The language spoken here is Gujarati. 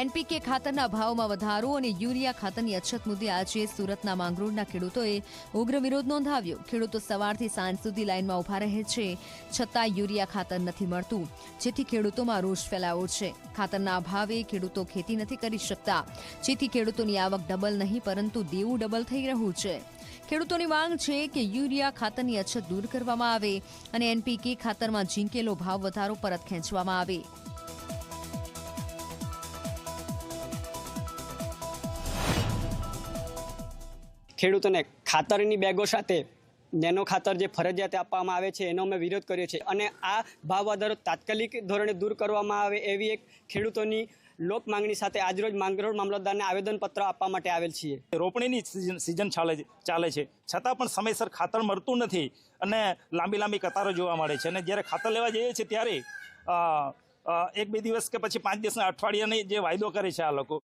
એનપીકે ખાતરના ભાવમાં વધારો અને યુરિયા ખાતરની અછત મુદ્દે આજે સુરતના માંગરોળના ખેડૂતોએ ઉગ્ર વિરોધ નોંધાવ્યો. ખેડૂતો સવારથી સાંજ સુધી લાઇનમાં ઊભા રહે છે, છતાં યુરિયા ખાતર નથી મળતું, જેથી ખેડૂતોમાં રોષ ફેલાયો છે. ખાતરના અભાવે ખેડૂતો ખેતી નથી કરી શકતા, જેથી ખેડૂતોની આવક ડબલ નહીં, પરંતુ દેવું ડબલ થઈ રહ્યું છે. ખેડૂતોની માંગ છે કે યુરિયા ખાતરની અછત દૂર કરવામાં આવે અને એનપીકે ખાતરમાં ઝીંકેલો ભાવ વધારો પરત ખેંચવામાં આવે. ખેડૂતોને ખાતરની બેગો સાથે નેનો ખાતર જે ફરજિયાત આપવામાં આવે છે, એનો અમે વિરોધ કર્યો છે. અને આ ભાવ વધારો તાત્કાલિક ધોરણે દૂર કરવામાં આવે એવી એક ખેડૂતોની લોક માંગણી સાથે આજરોજ માંગરોળ મામલતદારને આવેદનપત્ર આપવા માટે આવેલ છીએ. રોપણીની સિઝન સિઝન ચાલે ચાલે છે. છતાં પણ સમયસર ખાતર મળતું નથી અને લાંબી લાંબી કતારો જોવા મળે છે. અને જ્યારે ખાતર લેવા જઈએ છીએ ત્યારે એક બે દિવસ કે પછી પાંચ દિવસના અઠવાડિયાની જે વાયદો કરે છે આ લોકો.